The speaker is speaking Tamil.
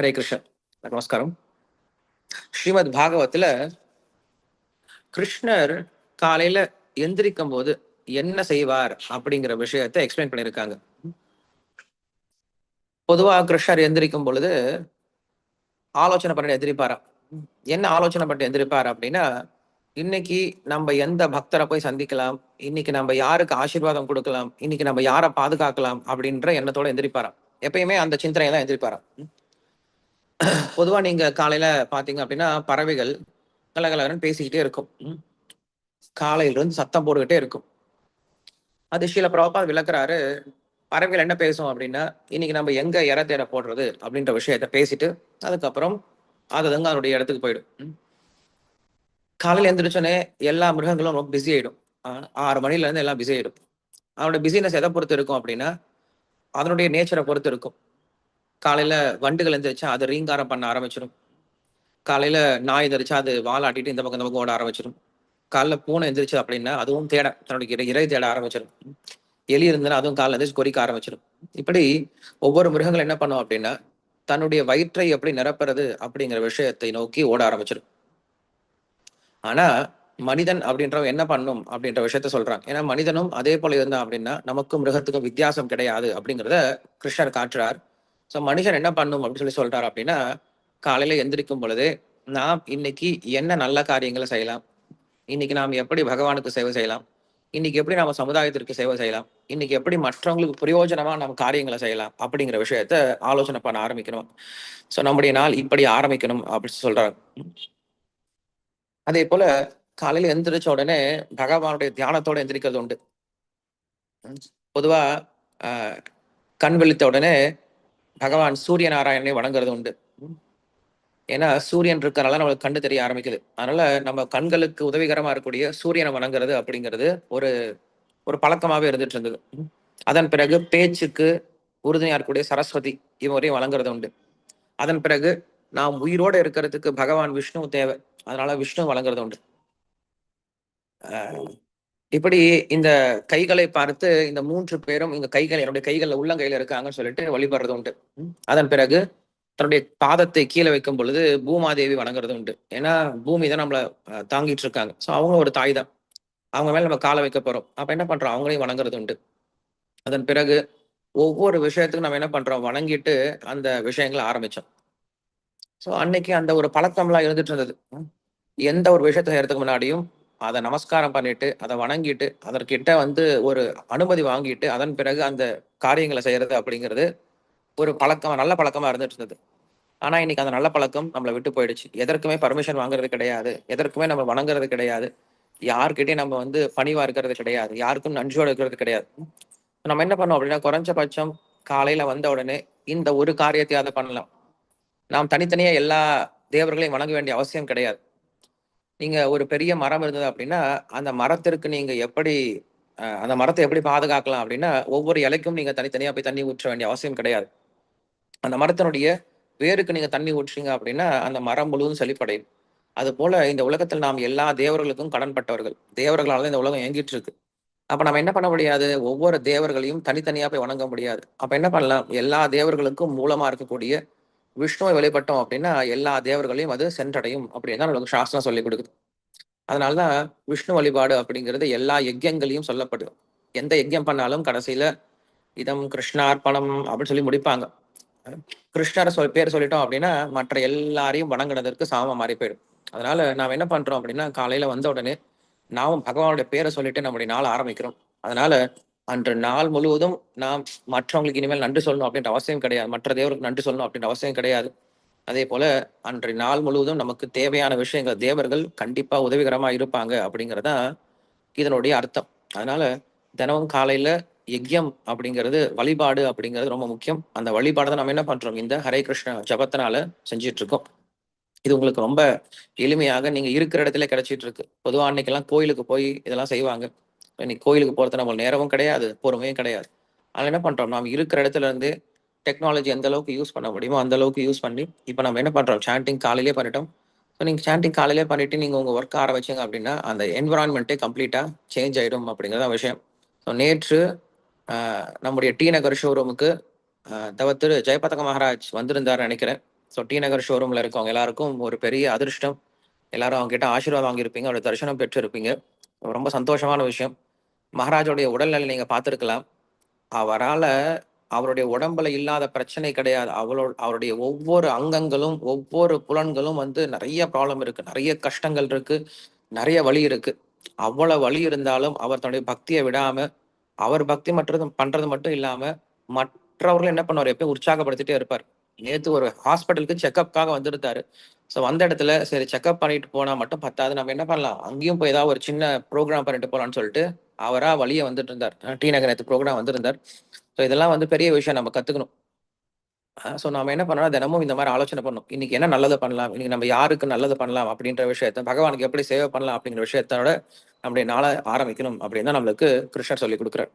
ஹரே கிருஷ்ணன். நமஸ்காரம். ஸ்ரீமத் பாகவத்துல கிருஷ்ணர் காலையில எந்திரிக்கும் போது என்ன செய்வார் அப்படிங்கிற விஷயத்த எக்ஸ்பிளைன் பண்ணியிருக்காங்க. பொதுவா கிருஷ்ணர் எந்திரிக்கும் பொழுது ஆலோசனை பண்ணிட்டு எந்திரிப்பாரா? என்ன ஆலோசனை பண்ணிட்டு எந்திரிப்பார் அப்படின்னா இன்னைக்கு நம்ம எந்த பக்தரை போய் சந்திக்கலாம் இன்னைக்கு நம்ம யாருக்கு ஆசீர்வாதம் கொடுக்கலாம் இன்னைக்கு நம்ம யாரை பாதுகாக்கலாம் அப்படின்ற எண்ணத்தோட எந்திரிப்பாராம். எப்பயுமே அந்த சிந்தனையை தான் எந்திரிப்பாராம். பொதுவாக நீங்கள் காலையில் பார்த்தீங்க அப்படின்னா பறவைகள் கலகலகரன் பேசிக்கிட்டே இருக்கும். ம். சத்தம் போட்டுக்கிட்டே இருக்கும். அது ஸ்ரீல பிரபாத் விளக்குறாரு பறவைகள் என்ன பேசும் அப்படின்னா இன்னைக்கு நம்ம எங்க இற தேட போடுறது? அப்படின்ற விஷயத்த பேசிட்டு அதுக்கப்புறம் அதுதங்க அதனுடைய இடத்துக்கு போயிடும். காலையில் எழுந்திரிச்சோன்னே எந்திரிச்சோன்னே எல்லா மிருகங்களும் ரொம்ப பிஸி ஆயிடும். ஆறு மணில இருந்து எல்லாம் பிஸி ஆயிடும். அதனுடைய பிஸினஸ் எதை பொறுத்து இருக்கும் அப்படின்னா அதனுடைய நேச்சரை பொறுத்து இருக்கும். காலையில் வண்டுகள் எழுந்திரிச்சா அது ரீங்காரம் பண்ண ஆரம்பிச்சிடும் காலையில் நாய் எந்திரிச்சா அது வாலாட்டிட்டு இந்த பக்கம் இந்த பக்கம் ஓட ஆரம்பிச்சிடும் காலைல பூனை எந்திரிச்சு அப்படின்னா அதுவும் தேட தன்னுடைய இறை- இறை தேட ஆரம்பிச்சிடும் எலி இருந்ததுன்னா அதுவும் காலைல எந்திரிச்சு கொறிக்க ஆரம்பிச்சிடும் இப்படி ஒவ்வொரு மிருகங்கள் என்ன பண்ணும் அப்படின்னா தன்னுடைய வயிற்றை எப்படி நிரப்புறது அப்படிங்கிற விஷயத்தை நோக்கி ஓட ஆரம்பிச்சிடும் ஆனா மனிதன் அப்படின்றவன் என்ன பண்ணும் அப்படின்ற விஷயத்த சொல்றான். ஏன்னா மனிதனும் அதே போல இருந்தான் அப்படின்னா நமக்கும் மிருகத்துக்கும் வித்தியாசம் கிடையாது அப்படிங்கிறத கிருஷ்ணர் காட்டுறார். ஸோ மனுஷன் என்ன பண்ணும் அப்படின்னு சொல்லி சொல்றாரு அப்படின்னா காலையில எந்திரிக்கும் பொழுது நாம் இன்னைக்கு என்ன நல்ல காரியங்களை செய்யலாம்? இன்னைக்கு நாம் எப்படி பகவானுக்கு சேவை செய்யலாம்? இன்னைக்கு எப்படி நம்ம சமுதாயத்திற்கு சேவை செய்யலாம்? இன்னைக்கு எப்படி மற்றவங்களுக்கு பிரயோஜனமா நம்ம காரியங்களை செய்யலாம்? அப்படிங்கிற விஷயத்த ஆலோசனை பண்ண ஆரம்பிக்கணும். ஸோ நம்முடைய நாள் இப்படி ஆரம்பிக்கணும் அப்படின்னு சொல்றாங்க அதே போல காலையில எந்திரிச்ச உடனே பகவானுடைய தியானத்தோட எந்திரிக்கிறது உண்டு. பொதுவா கண் விழித்த உடனே பகவான் சூரிய நாராயணனை வணங்குறது உண்டு. ஏன்னா சூரியன் இருக்கிறனால நம்மளுக்கு கண்டு தெரிய ஆரம்பிக்குது. அதனால நம்ம கண்களுக்கு உதவிகரமா இருக்கக்கூடிய சூரியனை வணங்குறது அப்படிங்கிறது ஒரு ஒரு பழக்கமாவே இருந்துட்டு இருந்தது. அதன் பிறகு பேச்சுக்கு உறுதுணையா இருக்கக்கூடிய சரஸ்வதி இவரையும் வணங்குறது உண்டு. அதன் பிறகு நாம் உயிரோட இருக்கிறதுக்கு பகவான் விஷ்ணு தேவை. அதனால விஷ்ணு வழங்குறது உண்டு. ஆஹ் இப்படி இந்த கைகளை பார்த்து இந்த மூன்று பேரும் இந்த கைகள் என்னுடைய கைகள்ல உள்ளங்கையில இருக்காங்கன்னு சொல்லிட்டு வழிபடுறது உண்டு. அதன் பிறகு தன்னுடைய பாதத்தை கீழே வைக்கும் பொழுது பூமாதேவி வணங்குறது உண்டு. ஏன்னா பூமி தான் நம்மளை தாங்கிட்டு இருக்காங்க. ஸோ அவங்க ஒரு தாய் தான். அவங்க மேல நம்ம காலை வைக்க போறோம். அப்ப என்ன பண்றோம்? அவங்களையும் வணங்குறது உண்டு. அதன் பிறகு ஒவ்வொரு விஷயத்துக்கும் நம்ம என்ன பண்றோம்? வணங்கிட்டு அந்த விஷயங்களை ஆரம்பிச்சோம். ஸோ அன்னைக்கு அந்த ஒரு பழக்கம்லாம் இருந்துட்டு இருந்தது. எந்த ஒரு விஷயத்தை செய்யறதுக்கு முன்னாடியும் அதை நமஸ்காரம் பண்ணிட்டு அதை வணங்கிட்டு அதற்கிட்ட வந்து ஒரு அனுமதி வாங்கிட்டு அதன் பிறகு அந்த காரியங்களை செய்யறது அப்படிங்கிறது ஒரு பழக்கம் நல்ல பழக்கமா இருந்துட்டு இருந்தது. ஆனா இன்னைக்கு அந்த நல்ல பழக்கம் நம்மளை விட்டு போயிடுச்சு. எதற்குமே பர்மிஷன் வாங்குறது கிடையாது. எதற்குமே நம்ம வணங்குறது கிடையாது. யார்கிட்டயும் நம்ம வந்து பணிவா இருக்கிறது கிடையாது. யாருக்கும் நன்றியோடு இருக்கிறது கிடையாது. நம்ம என்ன பண்ணோம் அப்படின்னா குறைஞ்சபட்சம் காலையில வந்த உடனே இந்த ஒரு காரியத்தையாவது பண்ணலாம். நாம் தனித்தனியா எல்லா தேவர்களையும் வணங்க வேண்டிய அவசியம் கிடையாது. நீங்க ஒரு பெரிய மரம் இருந்தது அப்படின்னா அந்த மரத்திற்கு நீங்க எப்படி அந்த மரத்தை எப்படி பாதுகாக்கலாம் அப்படின்னா ஒவ்வொரு இலைக்கும் நீங்க தனித்தனியா போய் தண்ணி ஊற்ற வேண்டிய அவசியம் கிடையாது. அந்த மரத்தினுடைய வேருக்கு நீங்க தண்ணி ஊற்றுறீங்க அப்படின்னா அந்த மரம் முழுவதும் செழிப்படையும். அது போல இந்த உலகத்தில் நாம் எல்லா தேவர்களுக்கும் கடன்பட்டவர்கள் தேவர்களால தான் இந்த உலகம் இயங்கிட்டு இருக்கு. அப்ப நம்ம என்ன பண்ண முடியாது? ஒவ்வொரு தேவர்களையும் தனித்தனியா போய் வணங்க முடியாது. அப்ப என்ன பண்ணலாம்? எல்லா தேவர்களுக்கும் மூலமா இருக்கக்கூடிய விஷ்ணுவை வழிபட்டோம் அப்படின்னா எல்லா தேவர்களையும் அது சென்றடையும் அப்படின்னு தான் நமக்கு சாஸ்திரம் சொல்லி கொடுக்குது. அதனாலதான் விஷ்ணு வழிபாடு அப்படிங்கிறது எல்லா யஜ்யங்களையும் சொல்லப்படுது. எந்த யஜ்யம் பண்ணாலும் கடைசியில இதம் கிருஷ்ணார்ப்பணம் அப்படின்னு சொல்லி முடிப்பாங்க. கிருஷ்ணரை சொல் பேர் சொல்லிட்டோம் அப்படின்னா மற்ற எல்லாரையும் வணங்குனதற்கு சாமம் மாறி போயிடும். அதனால நாம் என்ன பண்றோம் அப்படின்னா காலையில வந்த உடனே நாமும் பகவானுடைய பேரை சொல்லிட்டு நம்முடைய நாள் ஆரம்பிக்கிறோம். அதனால அன்று நாள் முழுவதும் நாம் மற்றவங்களுக்கு இனிமேல் நன்றி சொல்லணும் அப்படின்ற அவசியம் கிடையாது. மற்ற தேவருக்கு நன்றி சொல்லணும் அப்படின்ற அவசியம் கிடையாது. அதே போல அன்றைய நாள் முழுவதும் நமக்கு தேவையான விஷயங்கள் தேவர்கள் கண்டிப்பா உதவிகரமா இருப்பாங்க அப்படிங்கறதா இதனுடைய அர்த்தம். அதனால தினமும் காலையில யக்யம் அப்படிங்கிறது வழிபாடு அப்படிங்கிறது ரொம்ப முக்கியம். அந்த வழிபாடு தான் நம்ம என்ன பண்றோம்? இந்த ஹரே கிருஷ்ண ஜபத்தினால செஞ்சிட்டு இருக்கோம் இது உங்களுக்கு ரொம்ப எளிமையாக நீங்க இருக்கிற இடத்துல கிடைச்சிட்டு இருக்கு பொதுவா அன்னைக்கெல்லாம் கோயிலுக்கு போய் இதெல்லாம் செய்வாங்க. இன்னைக்கு கோயிலுக்கு போகிறது நம்மளுக்கு நேரமும் கிடையாது பொறுமையும் கிடையாது. அதனால் என்ன பண்ணுறோம் நாம் இருக்கிற இடத்துல இருந்து டெக்னாலஜி எந்த அளவுக்கு யூஸ் பண்ண முடியுமோ அந்த அளவுக்கு யூஸ் பண்ணி இப்போ நம்ம என்ன பண்றோம்? சாண்டிங் காலையிலே பண்ணிட்டோம். ஸோ நீங்கள் சாண்டிங் காலையிலே பண்ணிட்டு நீங்கள் உங்கள் ஒர்க் ஆரம்பிச்சீங்க அப்படின்னா அந்த என்விரான்மெண்ட்டே கம்ப்ளீட்டாக சேஞ்ச் ஆகிடும் அப்படிங்கிறத விஷயம். ஸோ நேற்று நம்முடைய டி நகர் ஷோரூமுக்கு தவிர்த்து ஜெயபதக மகாராஜ் வந்திருந்தார் நினைக்கிறேன். ஸோ டி நகர் ஷோரூமில் இருக்கவங்க எல்லாருக்கும் ஒரு பெரிய அதிர்ஷ்டம். எல்லாரும் அவங்க கிட்ட ஆசீர்வாதம் வாங்கியிருப்பீங்க அவருடைய தரிசனம் பெற்றிருப்பீங்க. ரொம்ப சந்தோஷமான விஷயம். மகாராஜோடைய உடல்நிலை நீங்க பார்த்துருக்கலாம். அவரால அவருடைய உடம்புல இல்லாத பிரச்சனை கிடையாது. அவளோ அவருடைய ஒவ்வொரு அங்கங்களும் ஒவ்வொரு புலன்களும் வந்து நிறைய ப்ராப்ளம் இருக்கு. நிறைய கஷ்டங்கள் இருக்கு. நிறைய வழி இருக்கு. அவ்வளவு வழி இருந்தாலும் அவர் தன்னுடைய பக்தியை விடாம அவர் பக்தி மற்றது பண்றது மட்டும் இல்லாம மற்றவர்கள் என்ன பண்ணுவார்? எப்பயும் உற்சாகப்படுத்திட்டே இருப்பார். நேற்று ஒரு ஹாஸ்பிட்டலுக்கு செக்கப்காக வந்திருந்தாரு. ஸோ வந்த இடத்துல சரி செக்அப் பண்ணிட்டு போனால் மட்டும் பத்தாது. நம்ம என்ன பண்ணலாம்? அங்கேயும் போய் ஏதாவது ஒரு சின்ன ப்ரோக்ராம் பண்ணிட்டு போகலான்னு சொல்லிட்டு அவராக வழியே வந்துட்டு இருந்தார் டி நகர் நேற்று ப்ரோக்ராம் வந்திருந்தார். ஸோ இதெல்லாம் வந்து பெரிய விஷயம். நம்ம கற்றுக்கணும் ஸோ நம்ம என்ன பண்ணலாம் தினமும் இந்த மாதிரி ஆலோசனை பண்ணணும். இன்னைக்கு என்ன நல்லது பண்ணலாம்? இன்னைக்கு நம்ம யாருக்கு நல்லது பண்ணலாம் அப்படின்ற விஷயத்த பகவானுக்கு எப்படி சேவை பண்ணலாம் அப்படிங்கிற விஷயத்தோட நம்முடைய நாளை ஆரம்பிக்கணும் அப்படின்னு தான் நம்மளுக்கு கிருஷ்ணர் சொல்லி கொடுக்குறாரு.